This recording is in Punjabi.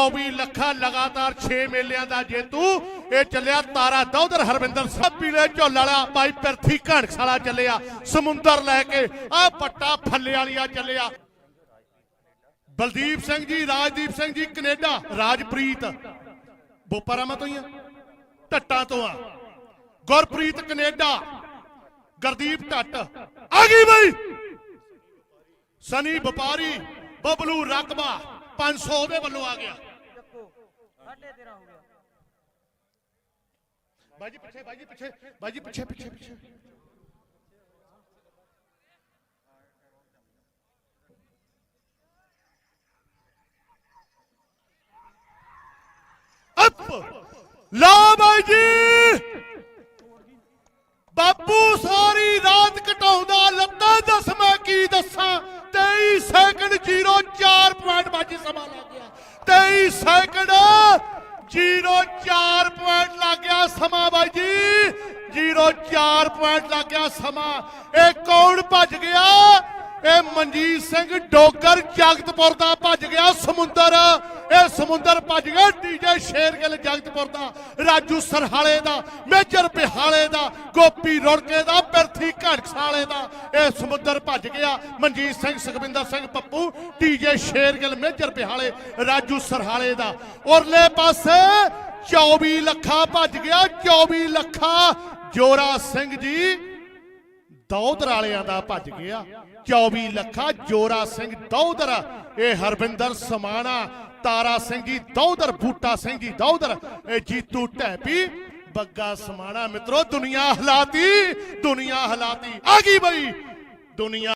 24 ਲੱਖਾਂ ਲਗਾਤਾਰ 6 ਮੇਲਿਆਂ ਦਾ ਜੇਤੂ। ਇਹ ਚੱਲਿਆ ਤਾਰਾ ਦੌਦਰ ਹਰਵਿੰਦਰ ਸਾਹਿਬ ਪੀਲੇ ਝੋਲ ਵਾਲਾ। ਬਾਈ ਪਿਰਥੀ ਘਣਕਸਾਲਾ ਚੱਲਿਆ, ਸਮੁੰਦਰ ਲੈ ਕੇ। ਆ ਪੱਟਾ ਫੱਲੇ ਵਾਲੀਆ ਚੱਲਿਆ। ਬਲਦੀਪ ਸਿੰਘ ਜੀ, ਰਾਜਦੀਪ ਸਿੰਘ ਜੀ, ਕੈਨੇਡਾ, ਰਾਜਪ੍ਰੀਤ। ਬੋਪਾਰਾਮਾ ਤੋਂ ਹੀ ਆ ਢੱਟਾਂ ਤੋਂ ਆ। ਗੁਰਪ੍ਰੀਤ, ਕੈਨੇਡਾ। ਗੁਰਦੀਪ ਢੱਟ ਆ ਗਈ ਬਈ! ਸਨੀ ਵਪਾਰੀ, ਬਬਲੂ ਰਕਬਾ। 500 ਦੇ ਵੱਲੋਂ ਆ ਗਿਆ। ਬਾਜੀ ਪਿੱਛੇ ਬਾਜੀ ਪਿੱਛੇ ਬਾਜੀ ਪਿੱਛੇ ਪਿੱਛੇ ਪਿੱਛੇ। ਅਪ! ਲਾ ਬਾਈ ਜੀ! ਬਾਪੂ ਸਾਹਿਬ ਸੈਕਿੰਡ 04 ਪੁਆਇੰਟ ਬਾਜੀ ਸਮਾਂ ਲੱਗ ਗਿਆ। 23 ਸੈਕਿੰਡ 04 ਪੁਆਇੰਟ ਲੱਗ ਗਿਆ ਸਮਾਂ ਬਾਜੀ 04 ਪੁਆਇੰਟ ਲੱਗ ਗਿਆ ਸਮਾਂ। ਇਹ ਕੌਣ ਭੱਜ ਗਿਆ। ਇਹ ਮਨਜੀਤ ਸਿੰਘ ਡੋਗਰ ਜਗਤਪੁਰ ਦਾ ਭੱਜ ਗਿਆ ਸਮੁੰਦਰ। ਇਹ ਸਮੁੰਦਰ ਭੱਜ ਗਿਆ ਡੀਜੇ ਸ਼ੇਰਗਿੱਲ ਜਗਤਪੁਰ ਦਾ, ਰਾਜੂ ਸਰਹਾਲੇ ਦਾ, ਮੇਜਰ ਬਿਹਾਲੇ ਦਾ, ਗੋਪੀ ਰੁੜਕੇ ਦਾ, ਪਿਰਥੀ ਘੜਕਸਾਲੇ ਦਾ। ਇਹ ਸਮੁੰਦਰ ਭੱਜ ਗਿਆ ਮਨਜੀਤ ਸਿੰਘ, ਸੁਖਵਿੰਦਰ ਸਿੰਘ ਪੱਪੂ ਡੀਜੇ ਸ਼ੇਰਗਿੱਲ, ਮੇਜਰ ਬਿਹਾਲੇ, ਰਾਜੂ ਸਰਹਾਲੇ ਦਾ। ਔਰਲੇ ਪਾਸੇ 24 ਲੱਖਾਂ ਭੱਜ ਗਿਆ 24 ਲੱਖਾਂ ਜੋਰਾ ਸਿੰਘ ਜੀ। ਦੌਦਰ ਵਾਲਿਆਂ ਦਾ ਭੱਜ ਗਿਆ। 24 ਲੱਖਾ ਜੋਰਾ ਸਿੰਘ ਦੌਦਰ ਇਹ ਹਰਵਿੰਦਰ ਸਮਾਣਾ, ਤਾਰਾ ਸਿੰਘ ਜੀ ਦੌਦਰ ਬੂਟਾ ਸਿੰਘ ਜੀ ਦੌਦਰ ਇਹ ਜੀਤੂ ਢੈਪੀ, ਬੱਗਾ ਸਮਾਣਾ ਮਿੱਤਰੋ, ਦੁਨੀਆ ਹਲਾਤੀ ਦੁਨੀਆ ਹਲਾਤੀ, ਆ ਗਈ ਬਈ, ਦੁਨੀਆ